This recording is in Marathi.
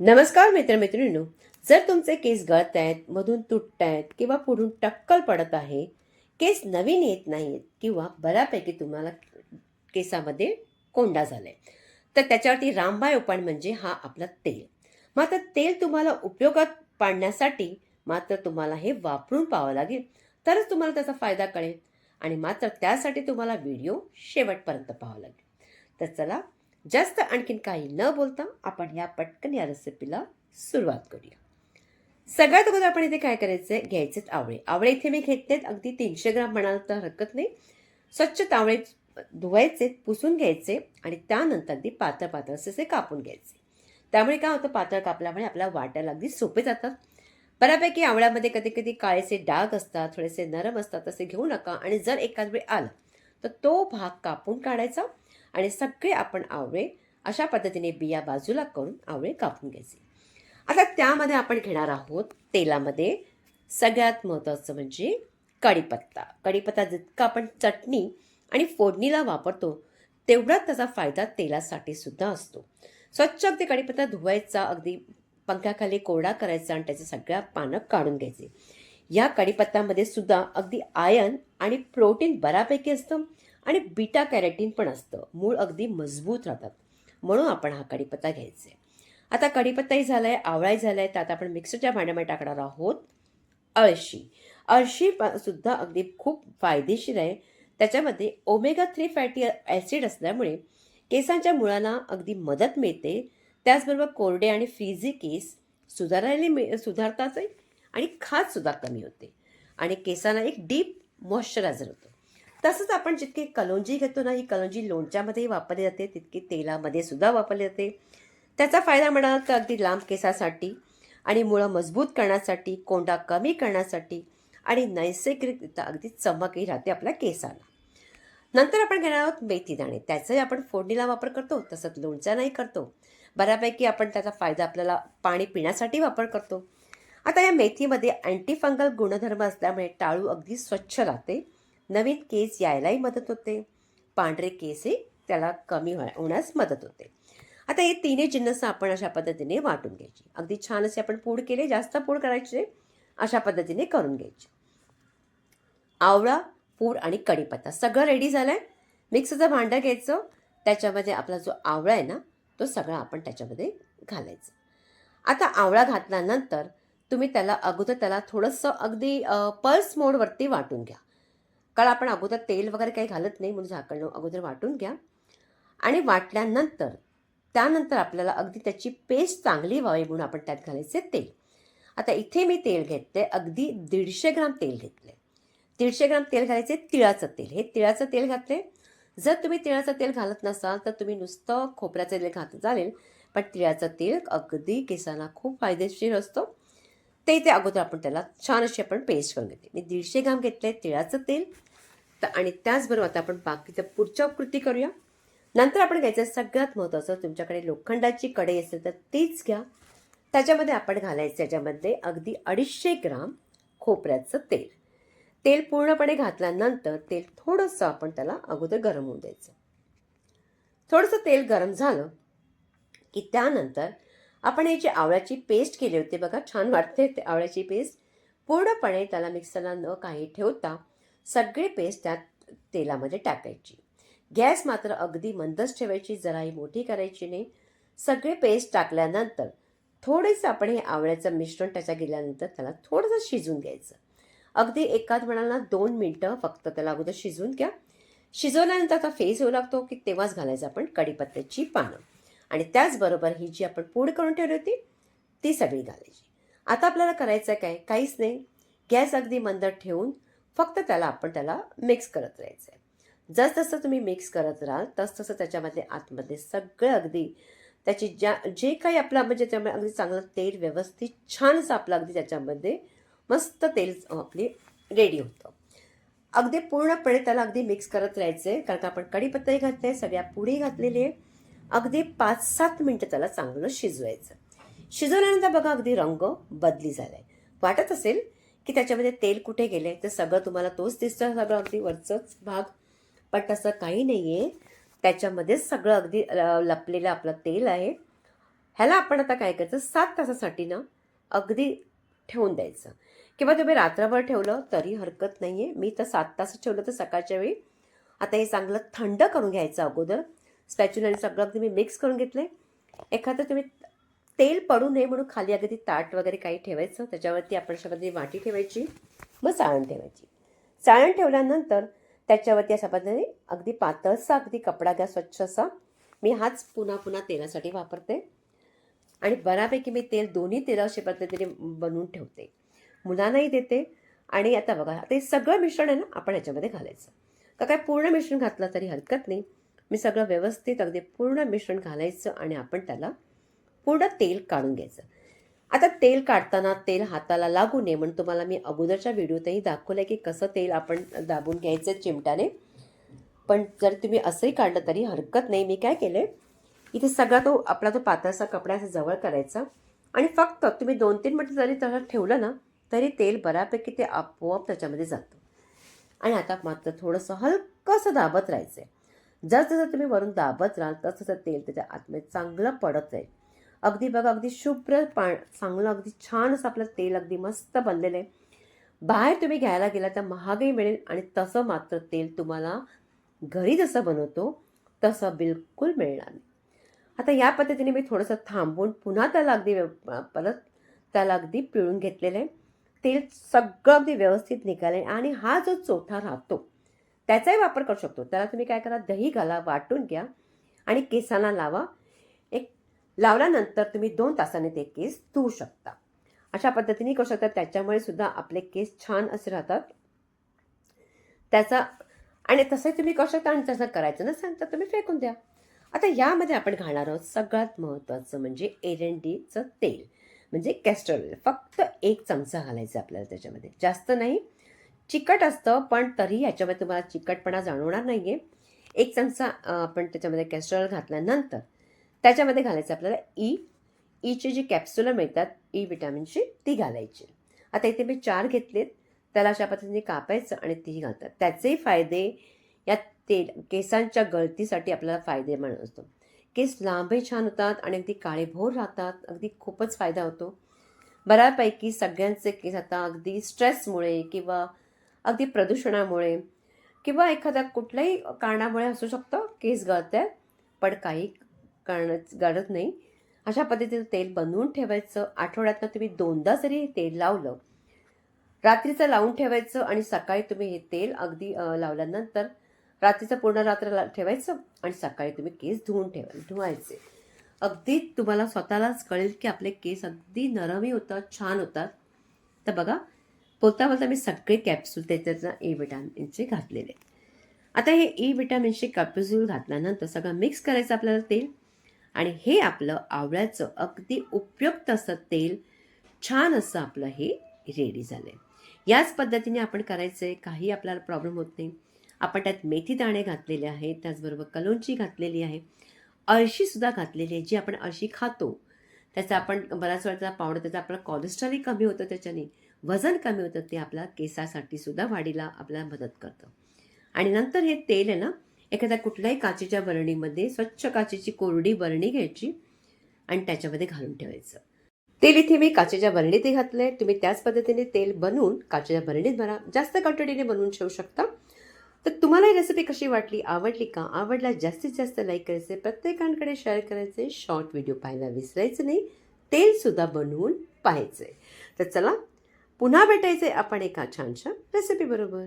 नमस्कार मित्रमैत्रिणींनो जर तुमचे केस गळत आहेत मधून तुटत आहेत किंवा पुढून टक्कल पडत आहे केस नवीन येत नाहीत किंवा बऱ्यापैकी तुम्हाला केसामध्ये कोंडा झालाय तर त्याच्यावरती रामबाय उपाय म्हणजे हा आपला तेल. मात्र तेल तुम्हाला उपयोगात पाडण्यासाठी मात्र तुम्हाला हे वापरून पाहावं लागेल तरच तुम्हाला त्याचा फायदा कळेल आणि मात्र त्यासाठी तुम्हाला व्हिडिओ शेवटपर्यंत पाहावा लागेल. तर चला जास्त आणखीन काही न बोलता आपण या पटकन या रेसिपीला सुरुवात करूया. सगळ्यात अगोदर आपण इथे काय करायचं आहे घ्यायचेच आवळे. आवळे इथे मी घेतलेत अगदी तीनशे ग्राम म्हणाल तर हरकत नाही. स्वच्छ तावळे धुवायचे पुसून घ्यायचे आणि त्यानंतर अगदी पातळ पातळ असे कापून घ्यायचे. त्यामुळे काय होतं? पातळ कापल्यामुळे आपल्या वाटायला अगदी सोपे जातात. बऱ्यापैकी आवळ्यामध्ये कधी कधी काळेसे डाग असतात थोडेसे नरम असतात तसे घेऊ नका. आणि जर एखाद वेळ आला तर तो भाग कापून काढायचा. आणि सगळे आपण आवळे अशा पद्धतीने बिया बाजूला करून आवळे कापून घ्यायचे. आता त्यामध्ये आपण घेणार आहोत तेलामध्ये सगळ्यात महत्त्वाचं म्हणजे कढीपत्ता. कढीपत्ता जितका आपण चटणी आणि फोडणीला वापरतो तेवढाच त्याचा फायदा तेलासाठी सुद्धा असतो. स्वच्छ अगदी कढीपत्ता धुवायचा अगदी पंख्याखाली कोरडा करायचा आणि त्याचे सगळ्या पानं काढून घ्यायचे. या कढीपत्तामध्ये सुद्धा अगदी आयन आणि प्रोटीन बऱ्यापैकी असतं. आणि बीटा कॅरेटीन पण असतं. मूळ अगदी मजबूत राहतात. म्हणून आपण हा कढीपत्ता घ्यायचा आहे. आता कढीपत्ताही झाला आहे आवळाही झाला आहे तर आता आपण मिक्सरच्या भांड्यामध्ये टाकणार आहोत अळशी. अळशी सुद्धा अगदी खूप फायदेशीर आहे. त्याच्यामध्ये ओमेगा थ्री फॅटी ॲसिड असल्यामुळे केसांच्या मुळांना अगदी मदत मिळते. त्याचबरोबर कोरडे आणि फ्रिझी केस सुधारायला मिळ सुधारताच आहे आणि खाजसुद्धा कमी होते. आणि केसांना एक डीप मॉइश्चरायझर होतं. तसंच आपण जितकी कलोंजी घेतो ना ही कलोंजी लोणच्यामध्येही वापरली जाते तितकी तेलामध्ये सुद्धा वापरली जाते. त्याचा फायदा म्हणाल तर अगदी लांब केसासाठी आणि मुळं मजबूत करण्यासाठी कोंडा कमी करण्यासाठी आणि नैसर्गिकरित्या अगदी चमकही राहते आपल्या केसाला. नंतर आपण घेणार आहोत मेथी दाणे. त्याचाही आपण फोडणीला वापर करतो तसंच लोणच्यालाही करतो. बऱ्यापैकी आपण त्याचा फायदा आपल्याला पाणी पिण्यासाठी वापर करतो. आता या मेथीमध्ये अँटीफंगल गुणधर्म असल्यामुळे टाळू अगदी स्वच्छ राहते. नवीन केस यायलाही मदत होते. पांढरे केसही त्याला कमी होण्या- होण्यास मदत होते. आता हे तिन्ही जिन्नस आपण अशा पद्धतीने वाटून घ्यायची. अगदी छान असे आपण पूड केले जास्त पूड करायचे अशा पद्धतीने करून घ्यायची. आवळा पूड आणि कढीपत्ता सगळं रेडी झालं आहे मिक्सरचं भांडं घ्यायचं. त्याच्यामध्ये आपला जो आवळा आहे ना तो सगळा आपण त्याच्यामध्ये घालायचा. आता आवळा घातल्यानंतर तुम्ही त्याला अगोदर त्याला थोडंसं अगदी पल्स मोडवरती वाटून घ्या. कारण आपण अगोदर तेल वगैरे काही घालत नाही म्हणून झाकण अगोदर वाटून घ्या. आणि वाटल्यानंतर त्यानंतर आपल्याला अगदी त्याची पेस्ट चांगली व्हावी म्हणून आपण त्यात घालायचे तेल. आता इथे मी तेल घेतले अगदी दीडशे ग्राम तेल घेतले. दीडशे ग्राम तेल घालायचे तिळाचं तेल. हे तिळाचं तेल घातले. जर तुम्ही तिळाचं तेल घालत नसाल तर तुम्ही नुसतं खोबऱ्याचं तेल घात चालेल पण तिळाचं तेल अगदी केसांना खूप फायदेशीर असतो. ते ते अगोदर आपण त्याला छान अशी आपण पेस्ट करून घेते मी दीडशे ग्राम घेतले तिळाचं तेल. तर आणि त्याचबरोबर आता आपण बाकीचं पुढच्या कृती करूया. नंतर आपण घ्यायचं सगळ्यात महत्त्वाचं तुमच्याकडे लोखंडाची कढई असेल तर तीच घ्या. त्याच्यामध्ये आपण घालायचं त्याच्यामध्ये अगदी अडीचशे ग्राम खोबऱ्याचं तेल. तेल पूर्णपणे घातल्यानंतर तेल थोडंसं आपण त्याला अगोदर गरम होऊ द्यायचं. थोडंसं तेल गरम झालं की त्यानंतर आपण हे जे आवळ्याची पेस्ट केली होती बघा छान वाटते ते आवळ्याची पेस्ट. पूर्णपणे त्याला मिक्सरला न काही ठेवता सगळी पेस्ट त्यात तेलामध्ये टाकायची. गॅस मात्र अगदी मंदच ठेवायची जराही मोठी करायची नाही. सगळे पेस्ट टाकल्यानंतर थोडेसं आपण हे आवळ्याचं मिश्रण त्याच्या गेल्यानंतर त्याला थोडंसं शिजून घ्यायचं. अगदी एकाच म्हणाला दोन मिनटं फक्त त्याला अगोदर शिजून घ्या. शिजवल्यानंतर आता फेस होऊ लागतो की तेव्हाच घालायचं आपण कढीपत्त्याची पानं. आणि त्याचबरोबर ही जी आपण पूड करून ठेवली होती ती सगळी घालायची. आता आपल्याला करायचं काय? काहीच नाही. गॅस अगदी मंद ठेवून फक्त त्याला आपण त्याला मिक्स करत राहायचं आहे जसजसं तुम्ही मिक्स करत राहाल तसतसं त्याच्यामध्ये आतमध्ये सगळं अगदी त्याची ज्या जे काही आपलं म्हणजे त्यामुळे अगदी चांगलं तेल व्यवस्थित छान आपलं अगदी त्याच्यामध्ये मस्त तेल आपली रेडी होतं. अगदी पूर्णपणे त्याला अगदी मिक्स करत राहायचं आहे कारण का आपण कढीपत्ताही घातले सगळ्या पुढे घातलेली आहे. अगदी पाच सात मिनटं त्याला चांगलं शिजवायचं. शिजवल्यानंतर बघा अगदी रंग बदली झाला आहे वाटत असेल की त्याच्यामध्ये तेल कुठे गेले तर सगळं तुम्हाला तोच दिसतं सगळं अगदी वरचंच भाग. पण तसं काही नाही आहे त्याच्यामध्येच सगळं अगदी ल- लपलेलं आपलं तेल आहे. ह्याला आपण आता काय करायचं? सात तासासाठी ना अगदी ठेवून द्यायचं. किंवा तुम्ही रात्रभर ठेवलं तरी हरकत नाही आहे मी तर सात तास ठेवलं तर सकाळच्या वेळी. आता हे चांगलं थंड करून घ्यायचं अगोदर. स्पॅच्युल आणि सगळं अगदी मी मिक्स करून घेतलं आहे एखादं तुम्ही तेल पडू नये म्हणून खाली अगदी ताट वगैरे काही ठेवायचं. त्याच्यावरती आपण अशामध्ये वाटी ठेवायची. मग चाळण ठेवायची. चाळण ठेवल्यानंतर त्याच्यावरती अशा पद्धतीने अगदी पातळसा अगदी कपडा घ्या स्वच्छ असा. मी हाच पुन्हा पुन्हा तेलासाठी वापरते. आणि बऱ्यापैकी मी तेल दोन्ही तेला अशा पद्धतीने बनवून ठेवते. मुलांनाही देते. आणि आता बघा ते सगळं मिश्रण आहे ना आपण याच्यामध्ये घालायचं. का काय पूर्ण मिश्रण घातलं तरी हरकत नाही. मी सगळं व्यवस्थित अगदी पूर्ण मिश्रण घालायचं आणि आपण त्याला पूर्ण तेल काढून घ्यायचं. आता तेल काढताना तेल हाताला लागू नये म्हणून तुम्हाला मी अगोदरच्या व्हिडिओतही दाखवलं आहे की कसं तेल आपण दाबून घ्यायचं चिमट्याने. पण जर तुम्ही असंही काढलं तरी हरकत नाही. मी काय केलं इथे सगळा तो आपला तो पातळसा कपडा असा जवळ करायचा आणि फक्त तुम्ही दोन तीन मिनटं जरी त्याला ठेवलं ना तरी तेल बऱ्यापैकी ते आपोआप त्याच्यामध्ये जातं. आणि आता मात्र थोडंसं हलकंसं दाबत राहायचं आहे जसं तुम्ही वरून दाबत राहाल तसं तसं तेल त्याच्या आतमध्ये चांगलं पडत जाईल. अगदी बघा अगदी शुभ्र पा चांगलं अगदी छान असं आपलं तेल अगदी मस्त बनलेलं आहे. बाहेर तुम्ही घ्यायला गेला तर महागही मिळेल आणि तसं मात्र तेल तुम्हाला घरी जसं बनवतो तसं बिलकुल मिळणार नाही. आता या पद्धतीने मी थोडंसं थांबवून पुन्हा त्याला अगदी व्यव- परत त्याला अगदी पिळून घेतलेलं आहे. तेल सगळं अगदी व्यवस्थित निघालं आहे आणि हा जो चोथा राहतो त्याचाही वापर करू शकतो. त्याला तुम्ही काय करा दही घाला वाटून घ्या आणि केसांना लावा. लावल्यानंतर तुम्ही दोन तासाने ते केस धुवू शकता. अशा पद्धतीने करू शकता. त्याच्यामुळे सुद्धा आपले केस छान असे राहतात. त्याचा आणि तसंही तुम्ही करू शकता आणि तसं करायचं नसेल तर तुम्ही फेकून द्या. आता यामध्ये आपण घालणार आहोत सगळ्यात महत्त्वाचं म्हणजे एरंडीचं तेल. म्हणजे कॅस्टर ऑइल फक्त एक चमचा घालायचा आपल्याला त्याच्यामध्ये. जास्त नाही. चिकट असतं पण तरी याच्यामध्ये तुम्हाला चिकटपणा जाणवणार नाही आहे एक चमचा आपण त्याच्यामध्ये कॅस्टर ऑइल घातल्यानंतर त्याच्यामध्ये घालायचं आपल्याला ई ईचे जी कॅप्सुलं मिळतात e ई विटॅमिनची ती घालायची. आता इथे मी चार घेतलेत. त्याला अशा पद्धतीने कापायचं आणि तीही घालतात. त्याचे फायदे या तेल केसांच्या गळतीसाठी आपल्याला फायदे असतो. केस लांबही छान होतात आणि अगदी काळेभोर राहतात. अगदी खूपच फायदा होतो. बऱ्यापैकी सगळ्यांचे केस आता अगदी स्ट्रेसमुळे किंवा अगदी प्रदूषणामुळे किंवा एखाद्या कुठल्याही कारणामुळे असू शकतं केस गळत आहे पण काही कारण गळत नाही. अशा पद्धतीचं तेल बनवून ठेवायचं. आठवड्यातनं तुम्ही दोनदा जरी हे तेल लावलं रात्रीचं लावून ठेवायचं आणि सकाळी तुम्ही हे तेल अगदी लावल्यानंतर रात्रीचं पूर्ण रात्र ला- ठेवायचं आणि सकाळी तुम्ही केस धुवून ठेवा धुवायचे. अगदी तुम्हाला स्वतःलाच कळेल की आपले केस अगदी नरमही होतात छान होतात. तर बघा बोलता बोलता मी सगळे कॅप्सूल त्याच्यात ए विटॅमिनचे घातलेले. आता हे ई विटॅमिनचे कॅप्सूल घातल्यानंतर सगळं मिक्स करायचं आपल्याला तेल. आणि हे आपलं आवळ्याचं अगदी उपयुक्त असं तेल छान असं आपलं हे रेडी झालं आहे याच पद्धतीने आपण करायचं आहे काही आपल्याला प्रॉब्लेम होत नाही. आपण त्यात मेथी दाणे घातलेले आहेत त्याचबरोबर कलोंची घातलेली आहे. अळशीसुद्धा घातलेली आहे जी आपण अळशी खातो. त्याचा आपण बऱ्याच वेळा पावडर त्याचा आपलं कोलेस्ट्रॉलही कमी होतं त्याच्याने. वजन कमी होतं ते आपल्या केसासाठी सुद्धा वाढीला आपल्याला मदत करतं. आणि नंतर हे तेल आहे ना एखाद्या कुठल्याही काचेच्या बरणीमध्ये स्वच्छ काचेची कोरडी बरणी घ्यायची आणि त्याच्यामध्ये घालून ठेवायचं. तेल इथे मी काचेच्या बरणीत घातलंय. तुम्ही त्याच पद्धतीने तेल बनवून काचेच्या बरणीत भरा. जास्त क्वांटिटीने बनवून ठेवू शकता. तर तुम्हाला ही रेसिपी कशी वाटली? आवडली का? आवडला जास्तीत जास्त लाईक करायचे. प्रत्येकांकडे शेअर करायचे. शॉर्ट व्हिडिओ पाहायला विसरायचं नाही. तेलसुद्धा बनवून पाहायचे. तर चला पुन्हा भेटायचे आपण एका छानशा रेसिपी बरोबर.